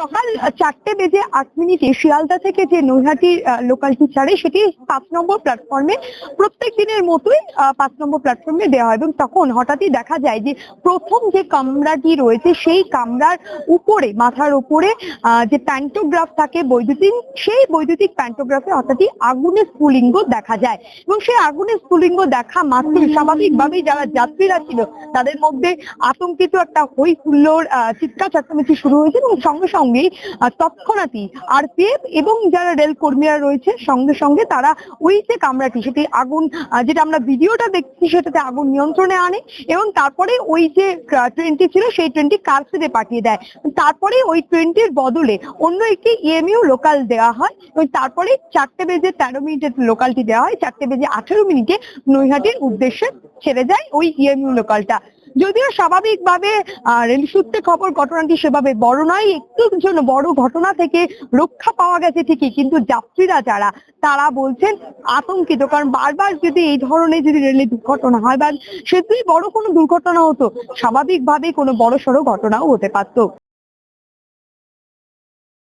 সকাল চারটে বেজে আট মিনিটে শিয়ালদা থেকে যে নৈহাটি লোকালটি ছাড়ে, সেটি পাঁচ নম্বর প্ল্যাটফর্মে প্রত্যেক দিনের মতোই পাঁচ নম্বর প্ল্যাটফর্মে দেওয়া হয় এবং তখন হঠাৎই দেখা যায় যে প্রথম যে কামরাটি রয়েছে, সেই কামরার উপরে, মাথার উপরে যে প্যান্টোগ্রাফ থাকে বৈদ্যুতিক সেই বৈদ্যুতিক প্যান্টোগ্রাফে হঠাৎই আগুনের স্ফুলিঙ্গ দেখা যায়। এবং সেই আগুনের স্ফুলিঙ্গ দেখা মাত্রই স্বাভাবিকভাবেই যারা যাত্রীরা ছিল, তাদের মধ্যে আতঙ্কিত একটা হই হুল্লোর চিৎকার চেঁচামেচি শুরু হয়েছে এবং সঙ্গে সঙ্গেই আহ, তৎক্ষণাৎই আরপিএফ এবং যারা রেল কর্মীরা রয়েছে সঙ্গে সঙ্গে তারা ওই যে কামরাটি সেটি আগুন যেটা আমরা ভিডিওটা দেখছি সেটাতে আগুন নিয়ন্ত্রণে আনে এবং তারপরে ওই যে ট্রেনটি ছিল সেই ট্রেনটি কারসেডে পাঠিয়ে দেয়। তারপরে ওই ট্রেনটির বদলে অন্য একটি ইএমইউ লোকাল দেওয়া হয় এবং তারপরে চারটে বেজে তেরো মিনিটের লোকালটি দেওয়া হয়। চারটে বেজে আঠেরো মিনিটে নৈহাটির উদ্দেশ্যে ছেড়ে যায় ওই ইএমইউ লোকালটা। যদিও স্বাভাবিকভাবে রেল সূত্রে খবর ঘটনাটি সেভাবে বড় নয়, একটু জন্য বড় ঘটনা থেকে রক্ষা পাওয়া গেছে ঠিকই, কিন্তু যাত্রীরা যারা, তারা বলছেন আতঙ্কিত। কারণ বারবার যদি এই ধরনের যদি রেলে দুর্ঘটনা হয় বা সেতুই বড় কোনো দুর্ঘটনা হতো, স্বাভাবিকভাবে কোনো বড় সড়ো ঘটনাও হতে পারতো।